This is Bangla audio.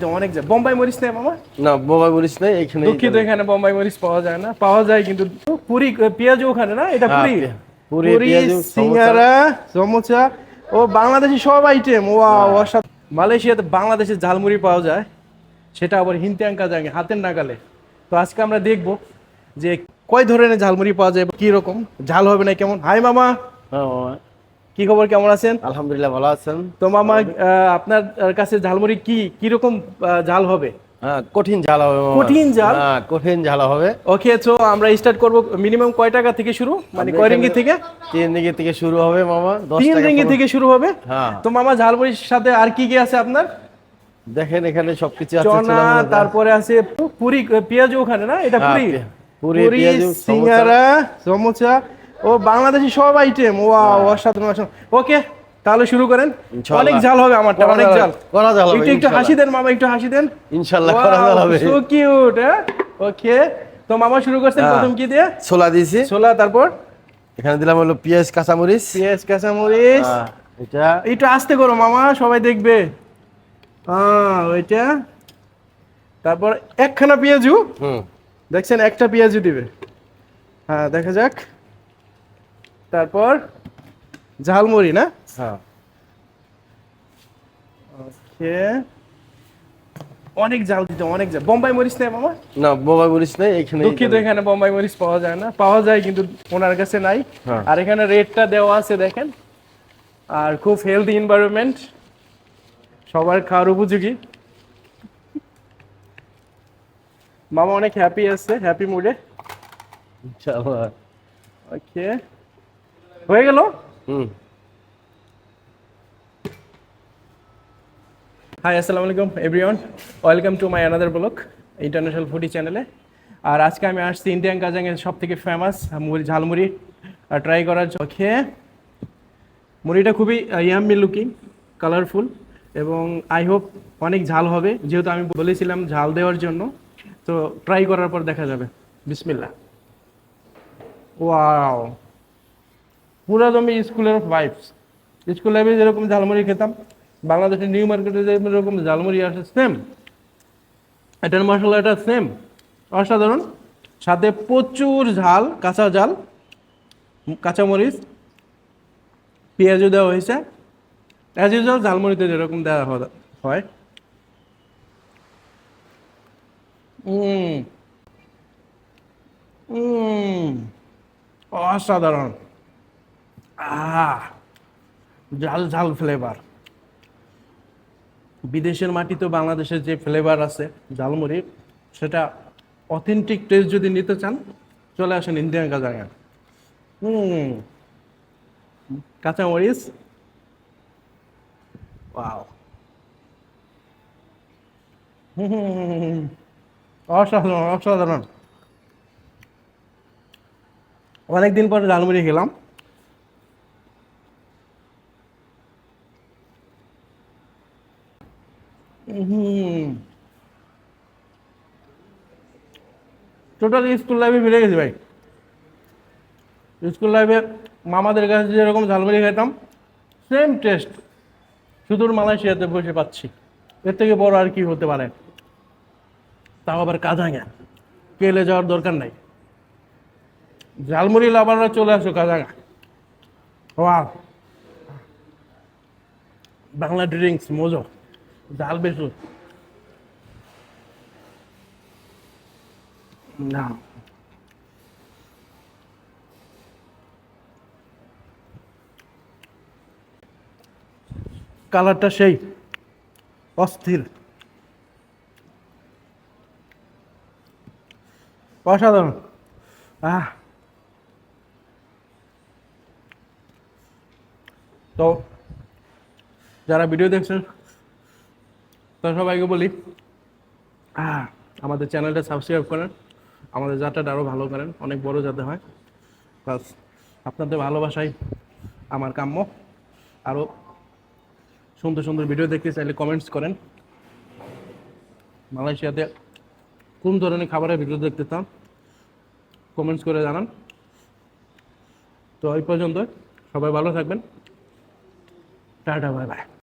দিতে অনেক যায় বোম্বাই মরিচ নেই মামা? না বোবাই বলিস নাই এখানে দুঃখিত এখানে বোম্বাই মরিচ পাওয়া যায় না। পাওয়া যায় কিন্তু পুরি পেঁয়াজও ওখানে না? এটা হ্যাঁ, পুরি? পুরি। সিঙ্গারা সমোসা। ও বাংলাদেশি সব আইটেম অসাধারণ মালয়েশিয়াতে বাংলাদেশের ঝালমুড়ি পাওয়া যায় সেটা আবার হিন্তিয়াঙ্কা যায় হাতের নাগালে। তো আজকে আমরা দেখব যে কয় ধরনের ঝালমুড়ি পাওয়া যায় কি রকম ঝাল হবে না কেমন। হাই মামা। হ্যাঁ, মামা। কি খবর কেমন আছেন? আলহামদুলিল্লাহ ভালো আছেন? তো মামা আপনার কাছে ঝালমুড়ি কি কি রকম ঝাল হবে? হ্যাঁ কঠিন ঝাল হবে কঠিন ঝাল? হ্যাঁ কঠিন ঝাল হবে। ওকে তো আমরা স্টার্ট করব মিনিমাম কয় টাকা থেকে শুরু? মানে কয় রিঙ্গি থেকে? তিন দিকে থেকে শুরু হবে মামা তিন রিঙ্গি থেকে শুরু হবে? হ্যাঁ। তো মামা ঝালমুড়ির সাথে আর কি কি আছে আপনার? দেখেন এখানে সবকিছু আছে চনা তারপরে আছে পুরি পেঁয়াজ ওখানে না? এটা পুরি? পুরি। সিঙ্গারা সমোসা। ও বাংলাদেশি সব আইটেম ও অসাধারণ অসাধারণ। ওকে তাহলে শুরু করেন। অনেক ঝাল হবে আমারটা অনেক ঝাল। করা ঝাল হবে, একটু একটু হাসি দেন মামা একটু হাসি দেন। ইনশাল্লাহ করা ঝাল হবে। সো কিউট হ্যাঁ? ওকে তো মামা শুরু করছেন হ্যাঁ। প্রথম কি দিয়ে? ছোলা দিয়েছি। ছোলা তারপর? এখানে দিলাম হলো পেঁয়াজ কাঁচামরিচ। পেঁয়াজ কাঁচামরিচ। হ্যাঁ, এটা। একটু আস্তে করো মামা সবাই দেখবে। হ্যাঁ ওইটা। তারপর একখানা পেঁয়াজু। হুম। দেখছেন একটা পেঁয়াজু দিবে। হ্যাঁ দেখা যাক। তারপর ঝালমুড়ি না? হ্যাঁ। ওকে। অনেক ঝাল দিতে অনেক ঝাল। বোম্বাই মরিচ নেই মামা? না বোবাই বলিস নাই এখানে দুঃখিত এখানে বোম্বাই মরিচ পাওয়া যায় না। পাওয়া যায় কিন্তু ওনার কাছে নাই। হ্যাঁ। আর এখানে রেটটা দেওয়া আছে দেখেন। আর খুব হেলদি এনভায়রনমেন্ট সবার খাওয়ার উপযোগী। মামা অনেক হ্যাপি আছে হ্যাপি মুডে ওকে। হয়ে গেল? হুম। হাই আসসালামু আলাইকুম everyone welcome to my another blog international foodie চ্যানেলে আর আজকে আমি আসছি ইন্ডিয়ান কাজাংয়ের সব থেকে ফেমাস মুড়ি ঝালমুড়ি ট্রাই করার জন্য। খেয়ে মুড়িটা খুবই ইয়াম্মি লুকিং কালারফুল এবং আই হোপ অনেক ঝাল হবে। যেহেতু আমি বলেছিলাম ঝাল দেওয়ার জন্য তো ট্রাই করার পর দেখা যাবে। বিসমিল্লা ওয়াও পুরো জমি স্কুলের ভাইবস স্কুল লাইফে যেরকম ঝালমুড়ি খেতাম, বাংলাদেশের নিউ মার্কেটে যেরকম ঝালমুড়ি আসে সেম এটার মশলাটা সেম অসাধারণ। সাথে প্রচুর ঝাল, কাঁচা ঝাল, কাঁচামরিচ, পেঁয়াজও দেওয়া হয়েছে। অ্যাজ ইউজুয়াল ঝালমুড়িতে যেরকম দেওয়া হয়- অসাধারণ। ঝাল ঝাল ফ্লেভার বিদেশের মাটিতে বাংলাদেশের যে ফ্লেভার আছে, ঝালমুড়ি, সেটা অথেন্টিক টেস্ট যদি নিতে চান, চলে আসেন ইন্ডিয়ান কাজাঙ্গা হুম, কাঁচামরিচ। ওয়াও হুম। অসাধারণ অসাধারণ। অনেকদিন পরে ঝালমুড়ি খেলাম। টোটাল স্কুল লাইফে ফিরে গেছি ভাই। স্কুল লাইফে মামাদের কাছে যেরকম ঝালমুড়ি খেতাম সেম টেস্ট সুদূর মালয়েশিয়াতে বসে পাচ্ছি। এর থেকে বড় আর কি হতে পারে। তাও আবার কাজাঙ্গা। কেলে যাওয়ার দরকার নাই। ঝালমুড়ি লাভাররা চলে আসো কাজাঙ্গা। ওয়াও বাংলা ড্রিঙ্কস মজো। ঝাল বেশি না। কালারটা সেই অস্থির। অসাধারণ। আহ। তো যারা ভিডিও দেখছেন তারা সবাইকে বলি আমাদের চ্যানেলটা সাবস্ক্রাইব করেন। আমাদের যাত্রাটা আরও ভালো করেন, অনেক বড় যাতে হয়। প্লাস আপনাদের ভালোবাসাই আমার কাম্য। আরও সুন্দর সুন্দর ভিডিও দেখতে চাইলে কমেন্টস করেন। মালয়েশিয়াতে কোন ধরনের খাবারের ভিডিও দেখতে চান কমেন্টস করে জানান। তো এই পর্যন্ত সবাই ভালো থাকবেন। Tata bye bye